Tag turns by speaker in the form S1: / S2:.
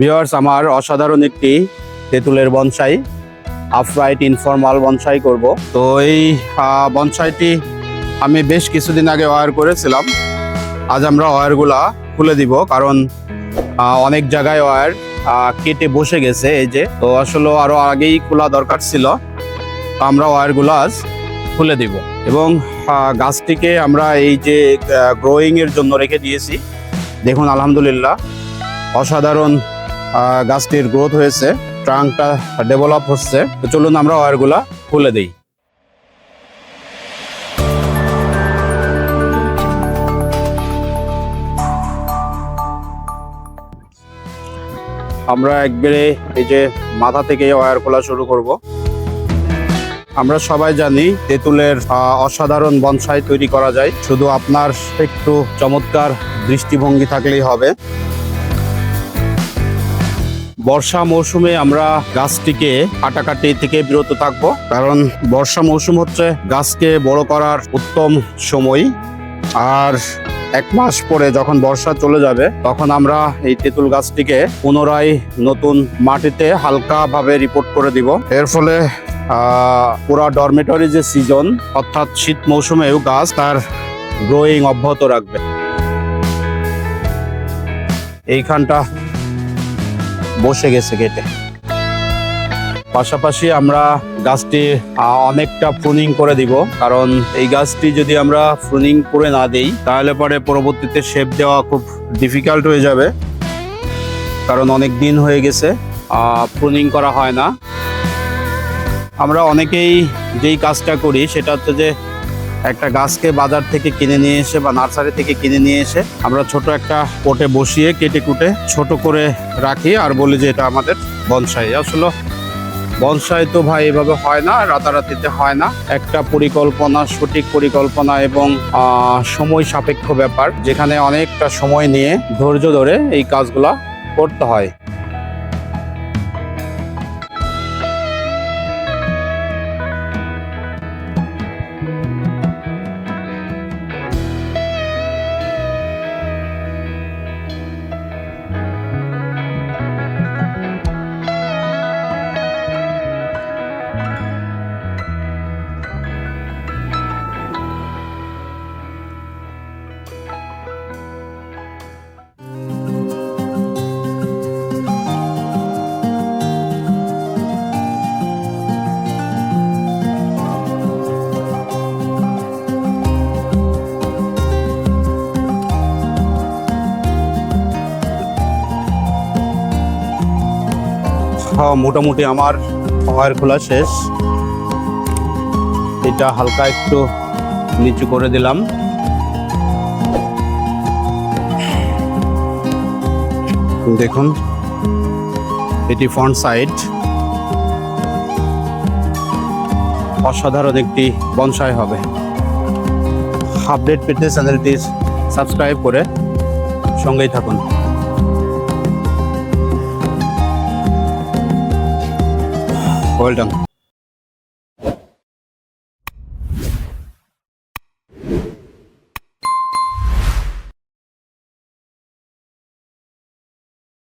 S1: Viewers আমার অসাধারণ একটি তেঁতুলের বনসাই আফরাইট ইনফর্মাল বনসাই করব। তো এই বনসাইটি আমি বেশ কিছুদিন আগে ওয়ার করেছিলাম। আজ আমরা ওয়ারগুলা খুলে দিব, কারণ অনেক জায়গায় ওয়ার কেটে বসে গেছে এই যে। তো আসলে আরও আগেই খোলা দরকার ছিল। আমরা ওয়ারগুলো আজ খুলে দিব। এবং গাছটিকে আমরা এই যে গ্রোয়িংয়ের জন্য রেখে দিয়েছি। দেখুন, আলহামদুলিল্লাহ, অসাধারণ গাছটির গ্রোথ হয়েছে ট্রাঙ্কটা ডেভেলপ হচ্ছে। তো চলুন আমরা ওয়ারগুলা খুলে দিই। আমরা একবারে এই যে মাথা থেকে ওয়্যার খোলা শুরু করব। আমরা সবাই জানি তেঁতুলের অসাধারণ বনসাই তৈরি করা যায়। শুধু আপনার একটু চমৎকার দৃষ্টিভঙ্গি থাকলেই হবে। বর্ষা মৌসুমে আমরা গাছটিকে কাটাকাটি থেকে বিরত থাকব, কারণ বর্ষা মৌসুম হচ্ছে গাছকে বড় করার উত্তম সময়। আর এক মাস পরে যখন বর্ষা চলে যাবে, তখন আমরা এই তেঁতুল গাছটিকে পুনরায় নতুন মাটিতে হালকাভাবে রিপোর্ট করে দিব। এর ফলে পুরা ডরমেটরি যে সিজন অর্থাৎ শীত মৌসুমেও গাছ তার গ্রোয়িং অব্যাহত রাখবে। এইখানটা বসে গেছে কেটে পাশাপাশি আমরা গাছটি অনেকটা প্রুনিং করে দিব, কারণ এই গাছটি যদি আমরা প্রুনিং করে না দেই, তাহলে পরে পরবর্তীতে শেপ দেওয়া খুব ডিফিকাল্ট হয়ে যাবে। কারণ অনেক দিন হয়ে গেছে প্রুনিং করা হয় না। আমরা অনেকেই যেই কাজটা করি, সেটা হচ্ছে যে একটা গাছকে বাজার থেকে কিনে নিয়ে এসে বা নার্সারি থেকে কিনে নিয়ে এসে আমরা ছোট একটা পটে বসিয়ে, কেটে কুটে ছোট করে রাখি আর বলি যে এটা আমাদের বনসাই। আসলে বনসাই তো ভাই এভাবে হয় না, রাতারাতিতে হয় না। একটা পরিকল্পনা, সঠিক পরিকল্পনা এবং সময় সাপেক্ষ ব্যাপার যেখানে অনেকটা সময় নিয়ে ধৈর্য ধরে এই কাজগুলা করতে হয়। হ্যাঁ, মোটামুটি আমার ওয়ার খোলা শেষ। এটা হালকা একটু নিচু করে দিলাম। দেখুন এটি ফ্রন্ট সাইড অসাধারণ একটি বনসাই হবে। আপডেট পেতে চ্যানেলটি সাবস্ক্রাইব করে সঙ্গেই থাকুন। Hold on.